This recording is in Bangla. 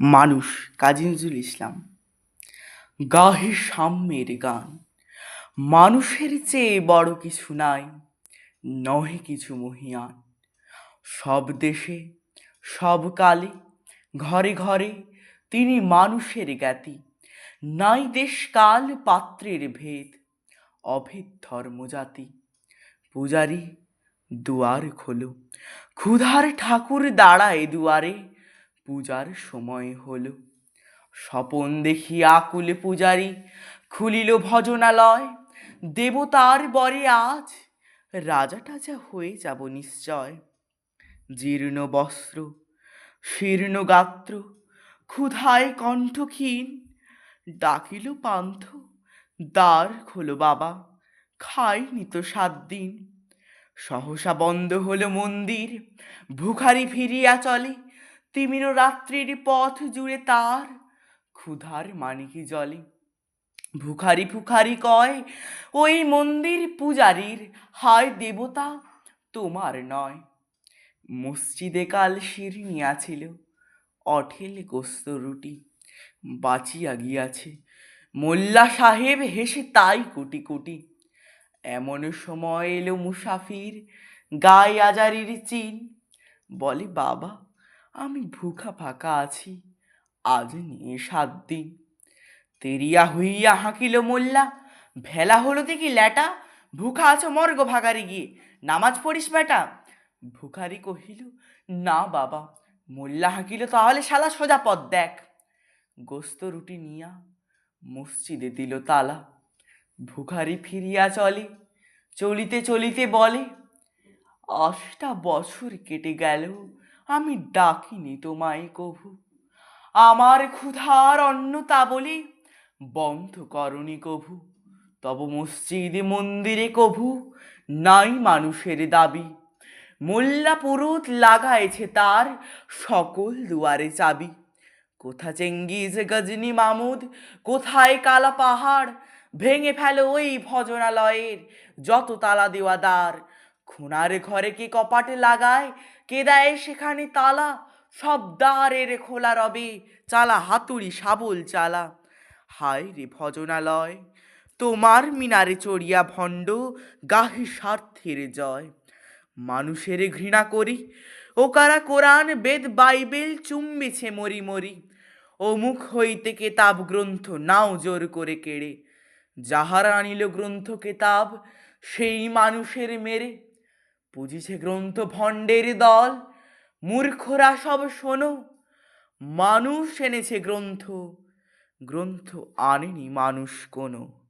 মানুষ, কাজী নজরুল ইসলাম। গাহে সাম্যের গান, মানুষের চেয়ে বড় কিছু নাই, নহে কিছু মহিয়ান। সব দেশে, সব কালে, ঘরে ঘরে তিনি মানুষের জ্ঞাতি। নাই দেশ কাল পাত্রের ভেদ, অভেদ ধর্মজাতি পূজারি দুয়ার খোলো, ক্ষুধার ঠাকুর দাঁড়ায় দুয়ারে পূজার সময় হলো। স্বপন দেখি আকুলে পূজারি, খুলিল ভজনালয়। দেবতার বরে আজ রাজা টাজা হয়ে যাব নিশ্চয়। জীর্ণ বস্ত্র, শীর্ণ গাত্র, ক্ষুধায় কণ্ঠক্ষীণ। ডাকিল পান্থ, দ্বার খোলো বাবা, খাইনি তো সাত দিন। সহসা বন্ধ হলো মন্দির, ভুখারি ফিরিয়া চলে। তিমির রাত্রির পথ জুড়ে তার। ক্ষুধার মানিকি জলে? ভুখারি ফুখারি কয়, ওই মন্দির পূজারীর, হায় দেবতা, তোমার নয়। মসজিদে কাল শিরনি আছিল, অঠেল গোস্ত রুটি বাঁচিয়া গিয়াছে। মোল্লা সাহেব হেসে তাই কুটি কুটি। এমন সময় এলো মুসাফির, গায়ে আজারির চিন। বলে, বাবা আমি ভুখা ফাঁকা আছি, আজ নিয়ে সাত দিন। তেরিয়া হইয়া হাঁকিল মোল্লা, ভেলা হলো দেখি ল্যাটা, ভুখা আছো মর্গ ভাগারি গিয়ে, নামাজ পড়িস বেটা। ভুখারি কহিল, না বাবা, মোল্লা হাঁকিল তাহলে শালা সোজা পথ দেখ। গোস্ত রুটি নিয়া মসজিদে দিল তালা। ভুখারি ফিরিয়া চলে, চলিতে চলিতে বলে, আশটা বছর কেটে গেল আমি ডাকিনি তোমায় কভু। আমার ক্ষুধার অন্ন তা বলে বন্ধ করনি কভু। তব মসজিদে মন্দিরে কভু, নাই মানুষের দাবি। মোল্লা পুরুত লাগাইছে তার সকল দুয়ারে চাবি। কোথা চেঙ্গিজ গজনী মামুদ, কোথায় কালা পাহাড়? ভেঙে ফেলো ওই ভজনালয়ের যত তালা দেওয়া দ্বার খুনার ঘরে কে কপাটে লাগায় কে দেয় সেখানে তালা? সব দ্বারের খোলা রবে, চালা হাতুড়ি শাবল চালা। হায় রে ভজনালয়, তোমার মিনারে চড়িয়া ভণ্ড গাহি স্বার্থের জয়। মানুষের ঘৃণা করি, ও কারা কোরআন বেদ বাইবেল চুম্বিছে মরি মরি। ও মুখ হইতে কেতাব গ্রন্থ নাও জোর করে কেড়ে। যাহারা আনিল গ্রন্থ কেতাব, সেই মানুষের মেরে। পুজিছে গ্রন্থ ভণ্ডের দল? মূর্খরা সব শোনো। মানুষ এনেছে গ্রন্থ। গ্রন্থ আনেনি মানুষ কোনো।